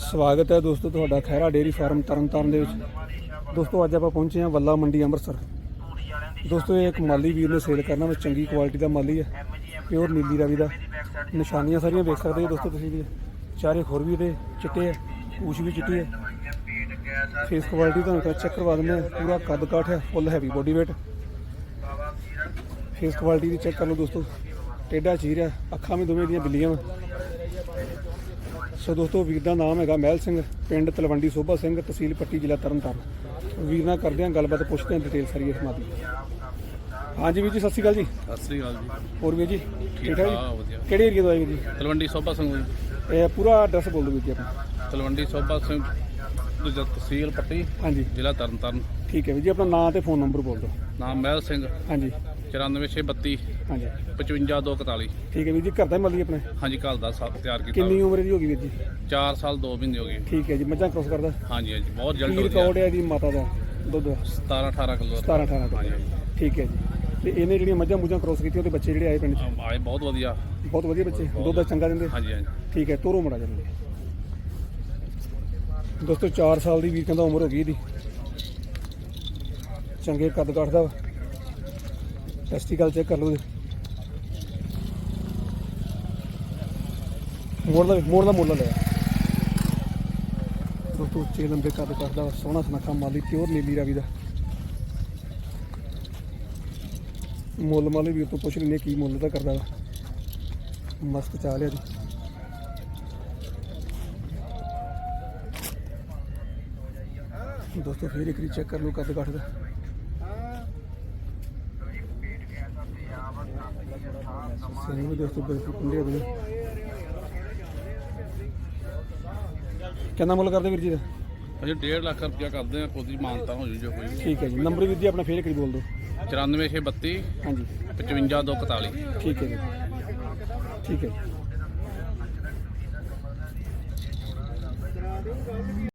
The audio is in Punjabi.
ਸਵਾਗਤ ਹੈ ਦੋਸਤੋ ਤੁਹਾਡਾ ਖੈਰਾ ਡੇਰੀ ਫਾਰਮ ਤਰਨਤਾਰਨ ਦੇ ਵਿੱਚ। ਦੋਸਤੋ ਅੱਜ ਆਪਾਂ ਪਹੁੰਚੇ ਹਾਂ ਵੱਲਾ ਮੰਡੀ ਅੰਮ੍ਰਿਤਸਰ। ਦੋਸਤੋ ਇਹ ਇੱਕ ਮਾਲੀ ਵੀਰ ਨੇ ਸੇਲ ਕਰਨਾ ਵਾ ਚੰਗੀ ਕੁਆਲਿਟੀ ਦਾ ਮਾਲੀ ਹੈ ਪਿਓਰ ਨੀਲੀ ਰਾਵੀ ਦਾ। ਨਿਸ਼ਾਨੀਆਂ ਸਾਰੀਆਂ ਵੇਖ ਸਕਦੇ ਹੋ ਦੋਸਤੋ ਤੁਸੀਂ ਵੀ। ਚਾਰੇ ਖੁਰ ਵੀ ਦੇ ਚਿੱਟੇ ਹੈ, ਪੂਛ ਵੀ ਚਿੱਟੀ ਹੈ। ਫੇਸ ਕੁਆਲਿਟੀ ਤੁਹਾਨੂੰ ਤਾਂ ਚੈੱਕ ਕਰਵਾ ਦਿੰਦੇ ਹਾਂ, ਪੂਰਾ ਕੱਦ ਕਾਠ ਹੈ full heavy body weight face quality ਦੀ ਚੈੱਕ ਕਰ ਲਓ ਦੋਸਤੋ। ਟੇਡਾ ਚੀਰ ਹੈ ਅੱਖਾਂ ਵੀ ਦੋਵੇਂ ਦੀਆਂ ਬਿੱਲੀਆਂ ਵਾ। ਸੋ ਦੋਸਤੋ ਵੀਰ ਦਾ ਨਾਮ ਹੈਗਾ ਮਹਿਲ ਸਿੰਘ ਪਿੰਡ ਤਲਵੰਡੀ ਸੋਭਾ ਸਿੰਘ ਤਹਿਸੀਲ ਪੱਟੀ ਜ਼ਿਲ੍ਹਾ ਤਰਨਤਾਰਨ। ਵੀਰ ਨਾਲ ਕਰਦੇ ਹਾਂ ਗੱਲਬਾਤ ਪੁੱਛਦੇ ਹਾਂ ਡਿਟੇਲ ਸਾਰੀ ਇਸ ਮਾਦੀ ਹਾਂਜੀ ਵੀਰ ਜੀ ਸਤਿ ਸ਼੍ਰੀ ਅਕਾਲ ਜੀ। ਸਤਿ ਸ੍ਰੀ ਅਕਾਲ ਜੀ। ਹੋਰ ਵੀਰ ਜੀ ਠੀਕ ਠਾਕ ਜੀ। ਕਿਹੜੇ ਏਰੀਆ ਤੋਂ ਆਏ ਵੀਰ ਜੀ? ਤਲਵੰਡੀ ਸੋਭਾ ਸਿੰਘ ਜੀ। ਇਹ ਪੂਰਾ ਐਡਰੈਸ ਬੋਲ ਦਿਓ ਵੀਰ ਜੀ ਆਪਣਾ। ਤਲਵੰਡੀ ਸੋਭਾ ਸਿੰਘ ਦੂਜਾ ਤਹਿਸੀਲ ਪੱਟੀ ਹਾਂਜੀ। ਜ਼ਿਲ੍ਹਾ ਤਰਨਤਾਰਨ। ਠੀਕ ਹੈ ਵੀਰ ਜੀ ਆਪਣਾ ਨਾਂ ਤੇ ਫੋਨ ਨੰਬਰ ਬੋਲ ਦਿਓ। ਨਾਮ ਮਹਿਲ ਸਿੰਘ। ਹਾਂਜੀ। 94632 ਹਾਂਜੀ। 55241 ਠੀਕ ਹੈ ਵੀਰ ਜੀ ਘਰ ਦਾ ਹੀ ਮੱਲੀ ਆਪਣੇ? ਹਾਂਜੀ ਕੱਲ ਦਾ ਸਾ- ਤਿਆਰ ਕੀਤਾ। ਕਿੰਨੀ ਉਮਰ ਦੀ ਹੋ ਗਈ ਵੀਰ ਜੀ? 4 ਸਾਲ 2 ਮਹੀਨੇ ਹੋ ਗਏ। ਠੀਕ ਹੈ ਜੀ ਮੱਝਾਂ ਕ੍ਰੋਸ ਕਰਦਾ? ਹਾਂਜੀ ਹਾਂਜੀ ਬਹੁਤ ਕੀ ਜਲਦ ਹੋ ਰਿਕਾਰਡ ਗਿਆ ਹੈ ਦੀ ਮਾਤਾ ਦਾ? ਦੁੱਧ? 17 18 ਕਿਲੋ। 17 18 ਹਾਂਜੀ ਦਾ ਠੀਕ ਹੈ ਜੀ। ਤੇ ਇਹਨੇ ਜਿਹੜੀਆਂ ਮੱਝਾਂ ਮੁੱਝਾਂ ਕ੍ਰੋਸ ਕੀਤੀਆਂ ਉਹਦੇ ਬੱਚੇ ਜਿਹੜੇ ਆਏ ਪਿੰਡ 'ਚ? ਆਏ ਬਹੁਤ ਵਧੀਆ। ਬਹੁਤ ਵਧੀਆ ਬੱਚੇ। ਦੁੱਧ ਦਾ ਚੰਗਾ ਦਿੰਦੇ? ਹਾਂਜੀ ਹਾਂਜੀ। ਠੀਕ ਹੈ ਤੋਰੋ ਮੜਾ ਜਾਂਦੇ ਦੋਸਤੋ 4 ਸਾਲ ਦੀ ਵੀਰ ਕਹਿੰਦਾ ਉਮਰ ਹੋ ਗਈ ਇਹਦੀ। ਚੰਗੇ ਕੱਦ ਕੱਟਦਾ ਵਾ। ਟੈਸਟੀਕਲ ਚੈੱਕ ਕਰ ਲਓ ਇਹਦੇ ਮੋੜ ਦਾ ਮੋੜ ਦਾ ਮੁੱਲ ਲਿਆ ਦੋਸਤੋ, ਉੱਚੇ ਲੰਬੇ ਕੱਦ ਕਰਦਾ ਵਾ ਸੋਹਣਾ ਸੁਨੱਖਾ ਮਾਲੀ ਪਿਓਰ ਨੀਲੀ ਰਾਵੀ ਦਾ। ਮੁੱਲ ਮਾਲੀ ਵੀਰ ਤੋਂ ਪੁੱਛ ਲੈਂਦੇ ਕੀ ਮੁੱਲ ਦਾ ਕਰਦਾ ਵਾ। ਮਸਤ ਚਾ ਲਿਆ ਜੀ। ਦੋਸਤੋ, ਫੇਰ ਇੱਕ ਰੀ ਚੈੱਕ ਕਰ ਲਓ ਕੱਦ ਕੱਟ ਦਾ। ਸਹੀ ਵੀ ਦੋਸਤੋ ਬਿਲਕੁਲ ਕੁੰਡੇ ਦੇ ਕਿੰਨਾ ਮੁੱਲ ਕਰਦੇ ਵੀਰ ਜੀ ਦਾ? ਅਜੇ 1.5 ਲੱਖ ਰੁਪਇਆ ਕਰਦੇ ਆ ਕੋਈ ਮਾਨਤਾ ਹੋ ਜੂ ਜੋ ਕੋਈ ਠੀਕ ਹੈ ਜੀ। ਨੰਬਰ ਵੀਰ ਜੀ ਆਪਣਾ ਫੇਰ ਇੱਕ ਰੀ ਬੋਲ ਦਿਓ। 94632 ਹਾਂਜੀ। 55241 ਠੀਕ ਹੈ ਜੀ। ਠੀਕ ਹੈ ਜੀ।